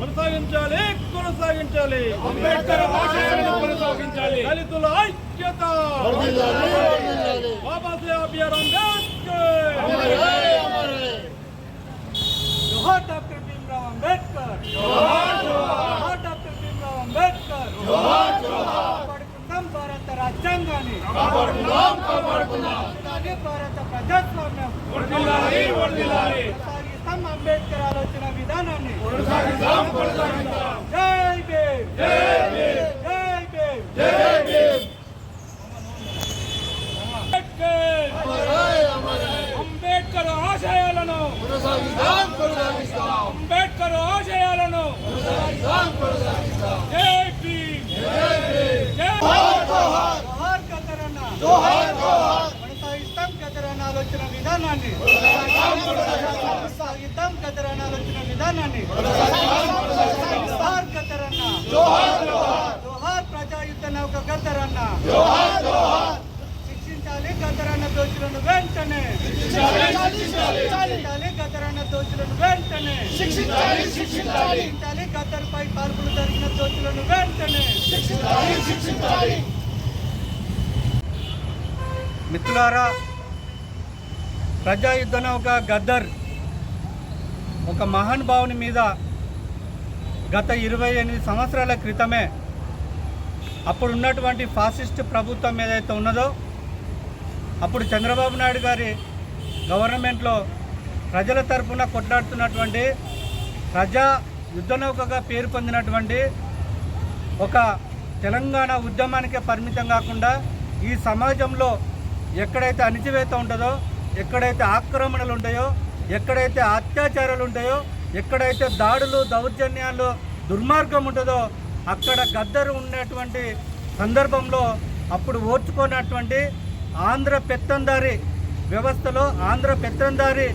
కొనసాగించాలి కొనసాగించాలి అంబేద్కర్ ఆశయాలను కొనసాగించాలి దళితుల ఐక్యత బాబాసాహెబ్ బిఆర్ అంబేద్కర్ జోహార్ డాక్టర్ భీమ్రావ్ అంబేద్కర్ జోహార్ డాక్టర్ భీమ్రావ్ అంబేద్కర్ కాపాడుకుందాం భారత రాజ్యాంగాన్ని కాపాడుకుందాం కాపాడుకుందాం అలాగే భారత ప్రజాస్వామ్యం వర్ధిల్లాలి వర్ధిల్లాలి కొనసాగిస్తాం అంబేద్కర్ ఆలోచన విధానాన్ని జై భీమ్. జై భీమ్. జై భీమ్. జై భీమ్. అంబేద్కర్. ఆశయాలను అంబేద్కర్ ఆశయాలను కొనసాగిద్దాం కొనసాగిద్దాం. జై భీమ్. జై భీమ్. జై జోహార్ కదరన్న జోహార్. జోహార్ కొనసాగిస్తాం కదరన్న ఆలోచన విధానాన్ని. కొనసాగిస్తాం కదరన్న ఆలోచన విధానాన్ని జోహార్ కదరన్న జోహార్ జోహార్ జోహార్ ప్రజాయుద్ధ నౌక గద్దరన్న జోహార్ జోహార్ శిక్షించాలి గద్దరన్న దోషులను వెంటనే శిక్షించాలి గద్దరన్న దోషులను వెంటనే శిక్షించాలి శిక్షించాలి శిక్షించాలి గద్దరుపై కాల్పులు జరిగిన దోషులను వెంటనే శిక్షించాలి శిక్షించాలి మిత్రులారా ప్రజాయుద్ధ నౌక గద్దర్ ఒక మహానుభావుని మీద గత ఇరవై ఎనిమిది సంవత్సరాల క్రితమే అప్పుడు ఉన్నటువంటి ఫాసిస్ట్ ప్రభుత్వం ఏదైతే ఉన్నదో అప్పుడు చంద్రబాబు నాయుడు గారి గవర్నమెంట్లో ప్రజల తరఫున కొట్లాడుతున్నటువంటి ప్రజా యుద్ధనౌకగా పేరు పొందినటువంటి ఒక తెలంగాణ ఉద్యమానికే పరిమితం కాకుండా ఈ సమాజంలో ఎక్కడైతే అణిచివేత ఉంటుందో ఎక్కడైతే ఆక్రమణలు ఉంటాయో ఎక్కడైతే అత్యాచారాలు ఉంటాయో ఎక్కడైతే దాడులు దౌర్జన్యాలు దుర్మార్గం ఉంటుందో అక్కడ గద్దరు ఉన్నటువంటి సందర్భంలో అప్పుడు ఓర్చుకున్నటువంటి ఆంధ్ర పెత్తందారి వ్యవస్థలో ఆంధ్ర పెత్తందారి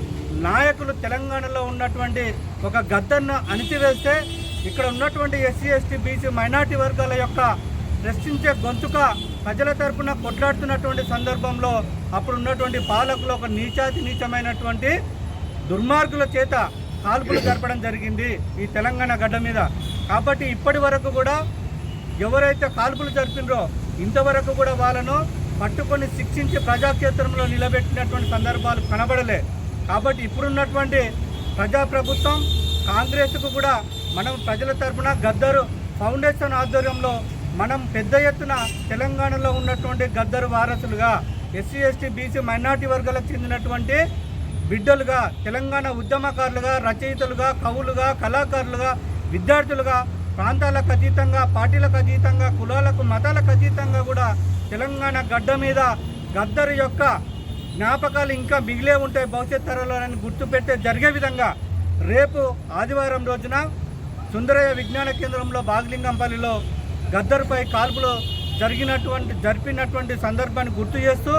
నాయకులు తెలంగాణలో ఉన్నటువంటి ఒక గద్దర్ను అణిచివేస్తే ఇక్కడ ఉన్నటువంటి ఎస్సీ ఎస్టీ బీసీ మైనార్టీ వర్గాల యొక్క ప్రశ్నించే గొంతుక ప్రజల తరపున కొట్లాడుతున్నటువంటి సందర్భంలో అప్పుడు ఉన్నటువంటి పాలకులు ఒక నీచాతి నీచమైనటువంటి దుర్మార్గుల చేత కాల్పులు జరపడం జరిగింది ఈ తెలంగాణ గడ్డ మీద. కాబట్టి ఇప్పటి వరకు కూడా ఎవరైతే కాల్పులు జరిపినరో ఇంతవరకు కూడా వాళ్ళను పట్టుకొని శిక్షించి ప్రజాక్షేత్రంలో నిలబెట్టినటువంటి సందర్భాలు కనబడలే. కాబట్టి ఇప్పుడున్నటువంటి ప్రజాప్రభుత్వం కాంగ్రెస్కు కూడా మనం ప్రజల తరఫున గద్దరు ఫౌండేషన్ ఆధ్వర్యంలో మనం పెద్ద ఎత్తున తెలంగాణలో ఉన్నటువంటి గద్దరు వారసులుగా ఎస్సీ ఎస్టీ బీసీ మైనార్టీ వర్గాలకు చెందినటువంటి బిడ్డలుగా తెలంగాణ ఉద్యమకారులుగా రచయితలుగా కవులుగా కళాకారులుగా విద్యార్థులుగా ప్రాంతాలకు అతీతంగా పార్టీలకు అతీతంగా కులాలకు మతాలకు అతీతంగా కూడా తెలంగాణ గడ్డ మీద గద్దరు యొక్క జ్ఞాపకాలు ఇంకా మిగిలే ఉంటాయి భవిష్యత్ తరాలని గుర్తుపెట్టే జరిగే విధంగా రేపు ఆదివారం రోజున సుందరయ్య విజ్ఞాన కేంద్రంలో బాగలింగంపల్లిలో గద్దరుపై కాల్పులు జరిగినటువంటి జరిపినటువంటి సందర్భాన్ని గుర్తు చేస్తూ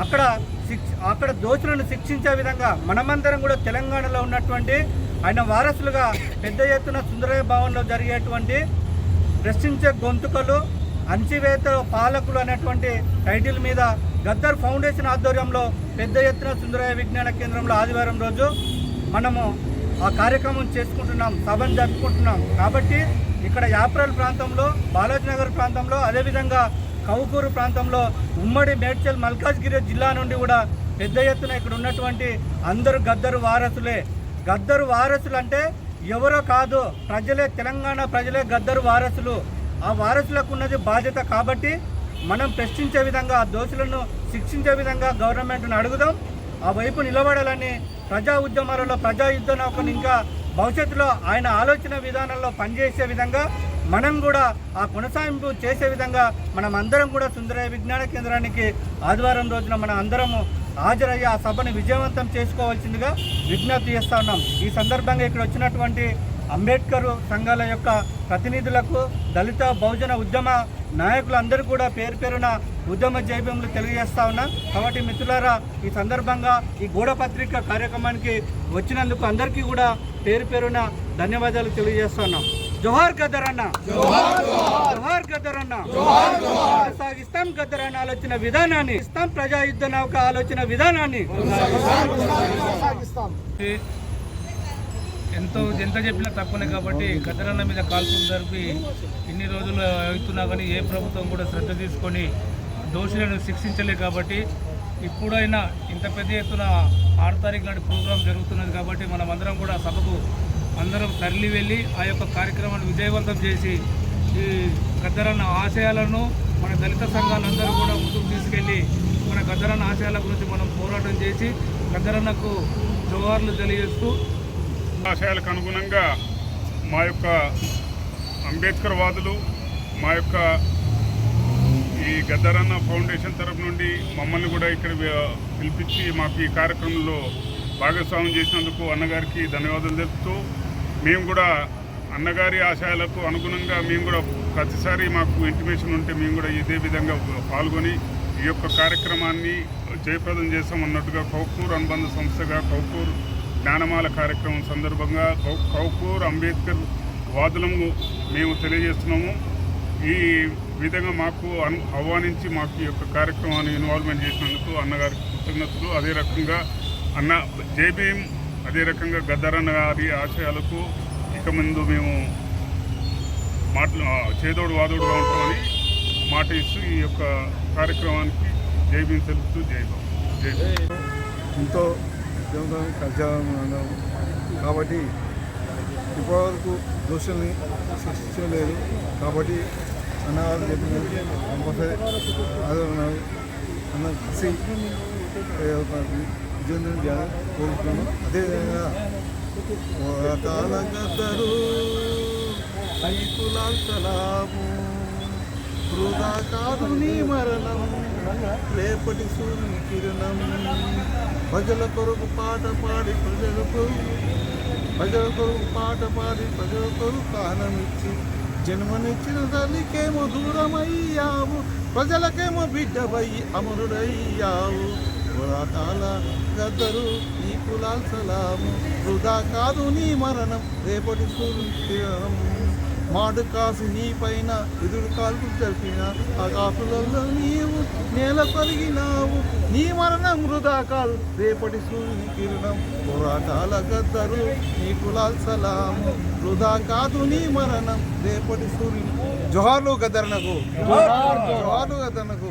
అక్కడ శిక్ష అక్కడ దోషులను శిక్షించే విధంగా మనమందరం కూడా తెలంగాణలో ఉన్నటువంటి ఆయన వారసులుగా పెద్ద ఎత్తున సుందరయ్య భవన్లో జరిగేటువంటి ప్రశ్నించే గొంతుకలు అంచివేత పాలకులు అనేటువంటి టైటిల్ మీద గద్దర్ ఫౌండేషన్ ఆధ్వర్యంలో పెద్ద ఎత్తున సుందరయ్య విజ్ఞాన కేంద్రంలో ఆదివారం రోజు మనము ఆ కార్యక్రమం చేసుకుంటున్నాం సభను జరుపుకుంటున్నాం. కాబట్టి ఇక్కడ యాప్రల్ ప్రాంతంలో బాలాజీనగర్ ప్రాంతంలో అదేవిధంగా కౌకూరు ప్రాంతంలో ఉమ్మడి మేడ్చల్ మల్కాజ్గిరి జిల్లా నుండి కూడా పెద్ద ఎత్తున ఇక్కడ ఉన్నటువంటి అందరు గద్దరు వారసులే. గద్దరు వారసులు అంటే ఎవరో కాదు ప్రజలే తెలంగాణ ప్రజలే గద్దరు వారసులు. ఆ వారసులకు ఉన్నది బాధ్యత కాబట్టి మనం ప్రశ్నించే విధంగా ఆ దోషులను శిక్షించే విధంగా గవర్నమెంట్ను అడుగుదాం. ఆ వైపు నిలబడాలని ప్రజా ఉద్యమాలలో ప్రజా యుద్ధ నౌకను ఇంకా భవిష్యత్తులో ఆయన ఆలోచన విధానంలో పనిచేసే విధంగా మనం కూడా ఆ కొనసాగింపు చేసే విధంగా మనం అందరం కూడా సుందరయ్య విజ్ఞాన కేంద్రానికి ఆదివారం రోజున మనం అందరము హాజరయ్యి ఆ సభను విజయవంతం చేసుకోవాల్సిందిగా విజ్ఞప్తి చేస్తా ఉన్నాం. ఈ సందర్భంగా ఇక్కడ వచ్చినటువంటి అంబేద్కర్ సంఘాల యొక్క ప్రతినిధులకు దళిత బహుజన ఉద్యమ నాయకులందరూ కూడా పేరు పేరున ఉద్యమ జైభ్యములు తెలియజేస్తా ఉన్నా. కాబట్టి మిత్రులారా ఈ సందర్భంగా ఈ గూఢపత్రిక కార్యక్రమానికి వచ్చినందుకు అందరికీ కూడా పేరు పేరున ధన్యవాదాలు తెలియజేస్తున్నాం జోహార్ గద్దర్ అన్న. జోహార్ గద్దరన్న అన్న. కొనసాగిస్తాం గద్దర్ అన్న ఆలోచన విధానాన్ని. ఇస్తాం ప్రజా యుద్ధ నౌక ఆలోచన విధానాన్ని. ఎంతో ఎంత చెప్పినా తక్కువనే కాబట్టి గద్దరన్న మీద కాల్పులు జరిపి ఇన్ని రోజులు అవుతున్నా కానీ ఏ ప్రభుత్వం కూడా శ్రద్ధ తీసుకొని దోషులను శిక్షించలే కాబట్టి ఇప్పుడైనా ఇంత పెద్ద ఎత్తున ఆరు తారీఖు నాటి ప్రోగ్రాం జరుగుతున్నది కాబట్టి మనమందరం కూడా సభకు అందరం తరలి వెళ్ళి ఆ యొక్క కార్యక్రమాన్ని విజయవంతం చేసి ఈ గద్దరన్న ఆశయాలను మన దళిత సంఘాలందరూ కూడా ముందుకు తీసుకెళ్ళి మన గద్దరన్న ఆశయాల గురించి మనం పోరాటం చేసి గద్దరన్నకు జోహార్లు తెలియజేస్తూ ఆశయాలకు అనుగుణంగా మా యొక్క అంబేద్కర్ వాదులు మా యొక్క ఈ గద్దరన్న ఫౌండేషన్ తరపు నుండి మమ్మల్ని కూడా ఇక్కడ పిలిపించి మాకు ఈ కార్యక్రమంలో భాగస్వామ్యం చేసినందుకు అన్నగారికి ధన్యవాదాలు తెలుపుతూ మేము కూడా అన్నగారి ఆశయాలకు అనుగుణంగా మేము కూడా ప్రతిసారి మాకు ఇంటిమేషన్ ఉంటే మేము కూడా ఇదే విధంగా పాల్గొని ఈ యొక్క కార్యక్రమాన్ని జయప్రదం చేస్తాం కౌకూర్ అనుబంధ సంస్థగా కౌకూర్ జ్ఞానమాల కార్యక్రమం సందర్భంగా కౌ- కౌకూర్ అంబేద్కర్ వాదులను మేము తెలియజేస్తున్నాము. ఈ విధంగా మాకు అను ఆహ్వానించి మాకు ఈ యొక్క కార్యక్రమాన్ని ఇన్వాల్వ్మెంట్ చేసినందుకు అన్నగారికి కృతజ్ఞతలు. అదే రకంగా అన్న జేబీఎం అదే రకంగా గద్దరన్న గారి ఆశయాలకు ఇక ముందు మేము మాట్లా చేదోడు వాదోడుగా ఉంటామని మాట ఇస్తూ ఈ యొక్క కార్యక్రమానికి జైబీని తెలుపుతూ జై జై ఎంతో ఉద్యమం కలిసాము కాబట్టి ఇప్పటివరకు దోషుల్ని సృష్టించలేదు కాబట్టి అన్నగారు చెప్పిన కంపల్సరీ అదే ఉన్నారు అన్న కసి కోరుతున్నాను. అదేవిధంగా పోరాటాల గద్దరు రైతుల వృధా కాదు నీ మరణం రేపటి సూర్యుని కిరణం ప్రజల కొరకు పాట పాడి ప్రజల కొరకు ప్రజల కొరకు పాట పాడి ప్రజల కొరకు కానమిచ్చి జన్మనిచ్చిన తల్లికేమో దూరమయ్యావు ప్రజలకేమో బిడ్డవయ్యి అమరుడయ్యావు. గద్దరు నీ కులాల్ సలాము. వృధా కాదు నీ మరణం రేపటి కిరణం మాడు కాసి నీ పైన ఎదురు కాల్పు జరిపిన ఆ నీవు నేల కొరిగినావు నీ మరణం వృధా కాదు రేపటి సూర్యుని కిరణం. పోరాటాల గద్దరు నీ కులాల్ సలాము. వృధా కాదు నీ మరణం రేపటి సూర్యుని. జోహార్లు గద్దరనకు జోహార్లు గద్దరనకు